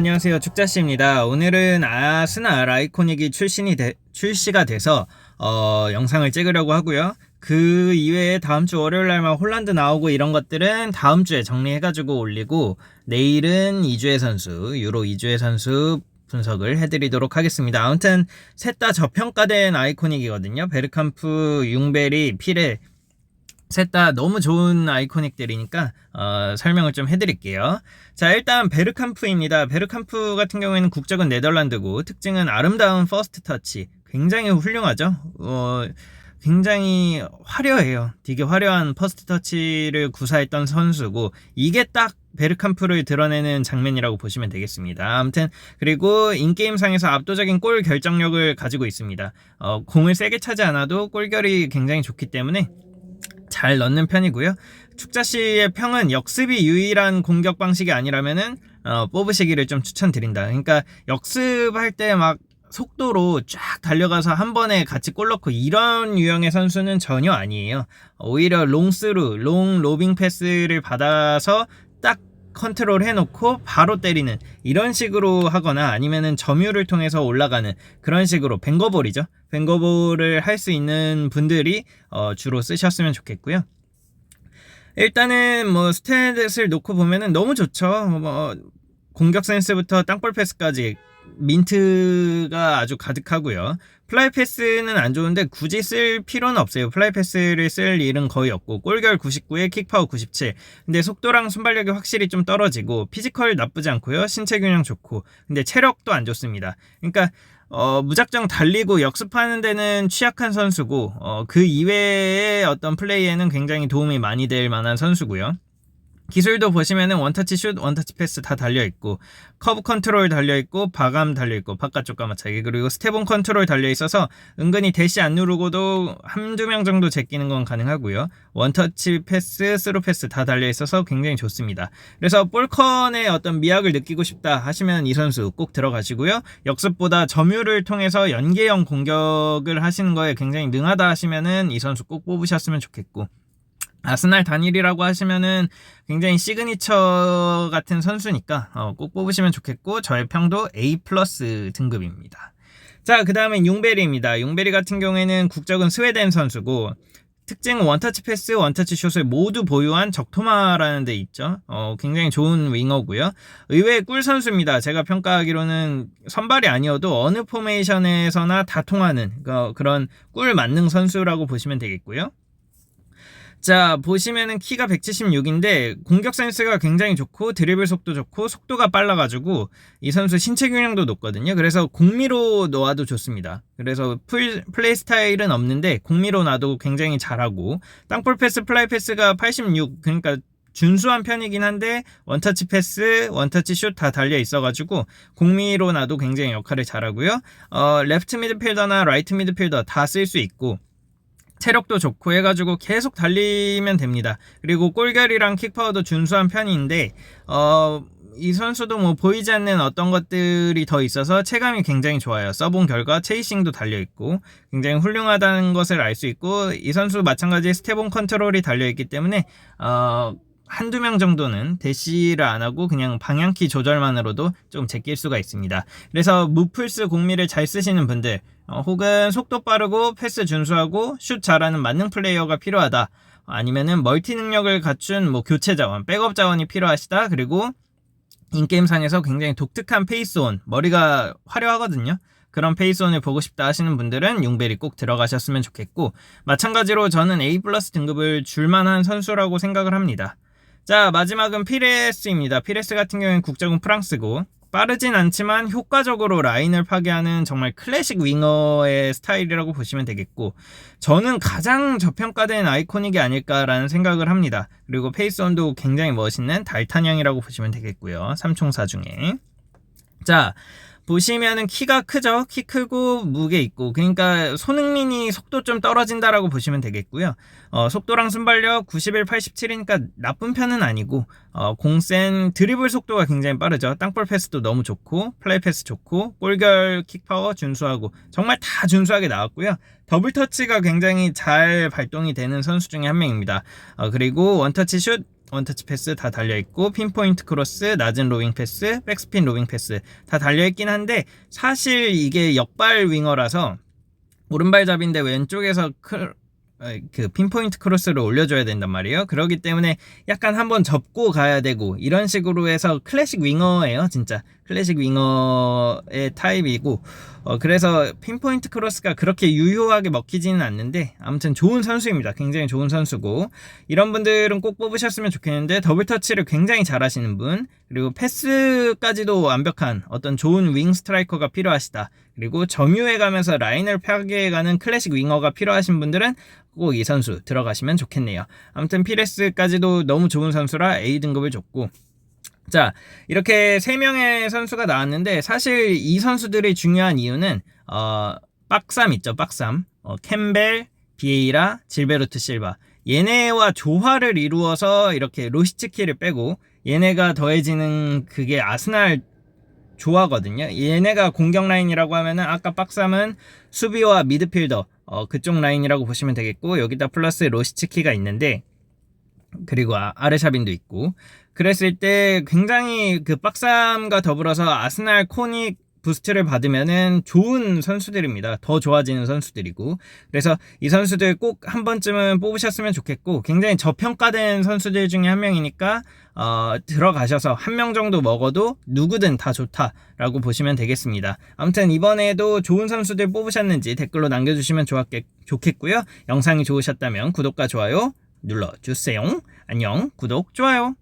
안녕하세요. 축자씨입니다. 오늘은 아스날 아이코닉이 출신이 돼- 출시가 돼서 어, 영상을 찍으려고 하고요. 그 이외에 다음 주 월요일 날만 홀란드 나오고 이런 것들은 다음 주에 정리해가지고 올리고 내일은 이주의 선수 유로 이주의 선수 분석을 해드리도록 하겠습니다. 아무튼 셋 다 저평가된 아이코닉이거든요. 베르캄프, 융베리, 피레 셋 다 너무 좋은 아이코닉들이니까 어, 설명을 좀 해드릴게요. 자 일단 베르캄프입니다. 베르캄프 같은 경우에는 국적은 네덜란드고 특징은 아름다운 퍼스트 터치 굉장히 훌륭하죠. 어, 굉장히 화려해요. 되게 화려한 퍼스트 터치를 구사했던 선수고 이게 딱 베르캄프를 드러내는 장면이라고 보시면 되겠습니다. 아무튼 그리고 인게임상에서 압도적인 골 결정력을 가지고 있습니다. 어, 공을 세게 차지 않아도 골결이 굉장히 좋기 때문에 잘 넣는 편이고요. 축자 씨의 평은 역습이 유일한 공격 방식이 아니라면은 어, 뽑으시기를 좀 추천드린다. 그러니까 역습할 때 막 속도로 쫙 달려가서 한 번에 같이 골 넣고 이런 유형의 선수는 전혀 아니에요. 오히려 롱스루, 롱 로빙 패스를 받아서 딱 컨트롤 해놓고 바로 때리는 이런 식으로 하거나 아니면은 점유를 통해서 올라가는 그런 식으로 뱅거볼이죠. 뱅거볼을 할 수 있는 분들이 어, 주로 쓰셨으면 좋겠고요. 일단은 뭐 스탯을 놓고 보면은 너무 좋죠. 뭐 공격 센스부터 땅볼 패스까지 민트가 아주 가득하고요. 플라이 패스는 안 좋은데 굳이 쓸 필요는 없어요. 플라이 패스를 쓸 일은 거의 없고 골결 99에 킥파워 97. 근데 속도랑 순발력이 확실히 좀 떨어지고 피지컬 나쁘지 않고요. 신체 균형 좋고. 근데 체력도 안 좋습니다. 그러니까 어, 무작정 달리고 역습하는 데는 취약한 선수고 어, 그 이외의 어떤 플레이에는 굉장히 도움이 많이 될 만한 선수고요. 기술도 보시면은 원터치 슛, 원터치 패스 다 달려 있고, 커브 컨트롤 달려 있고, 바감 달려 있고, 바깥쪽 까마차기, 그리고 스테본 컨트롤 달려 있어서 은근히 대시 안 누르고도 한두 명 정도 제끼는 건 가능하고요. 원터치 패스, 스루 패스 다 달려 있어서 굉장히 좋습니다. 그래서 볼컨의 어떤 미학을 느끼고 싶다 하시면 이 선수 꼭 들어가시고요. 역습보다 점유를 통해서 연계형 공격을 하시는 거에 굉장히 능하다 하시면은 이 선수 꼭 뽑으셨으면 좋겠고, 아스날 단일이라고 하시면은 굉장히 시그니처 같은 선수니까 어, 꼭 뽑으시면 좋겠고 저의 평도 A 플러스 등급입니다. 자, 그 다음엔 융베리입니다. 융베리 같은 경우에는 국적은 스웨덴 선수고 특징은 원터치 패스, 원터치 슛을 모두 보유한 적토마라는 데 있죠. 어, 굉장히 좋은 윙어고요. 의외의 꿀 선수입니다. 제가 평가하기로는 선발이 아니어도 어느 포메이션에서나 다 통하는 그, 그런 꿀 만능 선수라고 보시면 되겠고요. 자, 보시면은 키가 176인데 공격 센스가 굉장히 좋고 드리블 속도 좋고 속도가 빨라가지고 이 선수 신체 균형도 높거든요. 그래서 공미로 놓아도 좋습니다. 그래서 풀, 플레이 스타일은 없는데 공미로 놔도 굉장히 잘하고 땅볼 패스, 플라이 패스가 86 그러니까 준수한 편이긴 한데 원터치 패스, 원터치 슛 다 달려 있어가지고 공미로 놔도 굉장히 역할을 잘하고요. 어, 레프트 미드필더나 라이트 미드필더 다 쓸 수 있고 체력도 좋고 해가지고 계속 달리면 됩니다. 그리고 골결이랑 킥파워도 준수한 편인데 어, 이 선수도 뭐 보이지 않는 어떤 것들이 더 있어서 체감이 굉장히 좋아요. 써본 결과 체이싱도 달려있고 굉장히 훌륭하다는 것을 알 수 있고 이 선수 마찬가지 스테본 컨트롤이 달려있기 때문에 어, 한두 명 정도는 대시를 안 하고 그냥 방향키 조절만으로도 좀 제낄 수가 있습니다. 그래서 무플스 공미를 잘 쓰시는 분들 어, 혹은 속도 빠르고 패스 준수하고 슛 잘하는 만능 플레이어가 필요하다. 아니면은 멀티 능력을 갖춘 뭐 교체 자원, 백업 자원이 필요하시다. 그리고 인게임상에서 굉장히 독특한 페이스온, 머리가 화려하거든요. 그런 페이스온을 보고 싶다 하시는 분들은 융벨이 꼭 들어가셨으면 좋겠고 마찬가지로 저는 A 플러스 등급을 줄만한 선수라고 생각을 합니다. 자 마지막은 피레스입니다. 피레스 같은 경우에는 국적은 프랑스고 빠르진 않지만 효과적으로 라인을 파괴하는 정말 클래식 윙어의 스타일이라고 보시면 되겠고 저는 가장 저평가된 아이코닉이 아닐까라는 생각을 합니다. 그리고 페이스온도 굉장히 멋있는 달탄형이라고 보시면 되겠고요. 삼총사 중에 자 보시면은 키가 크죠. 키 크고 무게 있고 그러니까 손흥민이 속도 좀 떨어진다라고 보시면 되겠고요. 어, 속도랑 순발력 91, 87이니까 나쁜 편은 아니고 어, 공센 드리블 속도가 굉장히 빠르죠. 땅볼 패스도 너무 좋고 플레이 패스 좋고 골결 킥파워 준수하고 정말 다 준수하게 나왔고요. 더블 터치가 굉장히 잘 발동이 되는 선수 중에 한 명입니다. 어, 그리고 원터치 슛 원터치 패스 다 달려있고 핀포인트 크로스, 낮은 로빙 패스, 백스핀 로빙 패스 다 달려있긴 한데 사실 이게 역발 윙어라서 오른발 잡인데 왼쪽에서 크, 어, 그 핀포인트 크로스를 올려줘야 된단 말이에요. 그러기 때문에 약간 한번 접고 가야 되고 이런 식으로 해서 클래식 윙어예요, 진짜 클래식 윙어의 타입이고 어, 그래서 핀포인트 크로스가 그렇게 유효하게 먹히지는 않는데 아무튼 좋은 선수입니다. 굉장히 좋은 선수고 이런 분들은 꼭 뽑으셨으면 좋겠는데 더블 터치를 굉장히 잘하시는 분 그리고 패스까지도 완벽한 어떤 좋은 윙 스트라이커가 필요하시다. 그리고 점유해 가면서 라인을 파괴해 가는 클래식 윙어가 필요하신 분들은 꼭 이 선수 들어가시면 좋겠네요. 아무튼 피레스까지도 너무 좋은 선수라 A 등급을 줬고 자, 이렇게 세 명의 선수가 나왔는데 사실 이 선수들이 중요한 이유는 어, 빡삼 있죠, 빡삼. 어, 캠벨, 비에이라, 질베르트 실바. 얘네와 조화를 이루어서 이렇게 로시츠키를 빼고 얘네가 더해지는 그게 아스날 조화거든요. 얘네가 공격 라인이라고 하면은 아까 빡삼은 수비와 미드필더 어, 그쪽 라인이라고 보시면 되겠고 여기다 플러스 로시츠키가 있는데 그리고 아, 아르샤빈도 있고 그랬을 때 굉장히 그 빡삼과 더불어서 아스날 코닉 부스트를 받으면은 좋은 선수들입니다. 더 좋아지는 선수들이고. 그래서 이 선수들 꼭 한 번쯤은 뽑으셨으면 좋겠고, 굉장히 저평가된 선수들 중에 한 명이니까, 어, 들어가셔서 한 명 정도 먹어도 누구든 다 좋다라고 보시면 되겠습니다. 아무튼 이번에도 좋은 선수들 뽑으셨는지 댓글로 남겨주시면 좋았겠, 좋겠고요. 영상이 좋으셨다면 구독과 좋아요 눌러주세요. 안녕, 구독, 좋아요.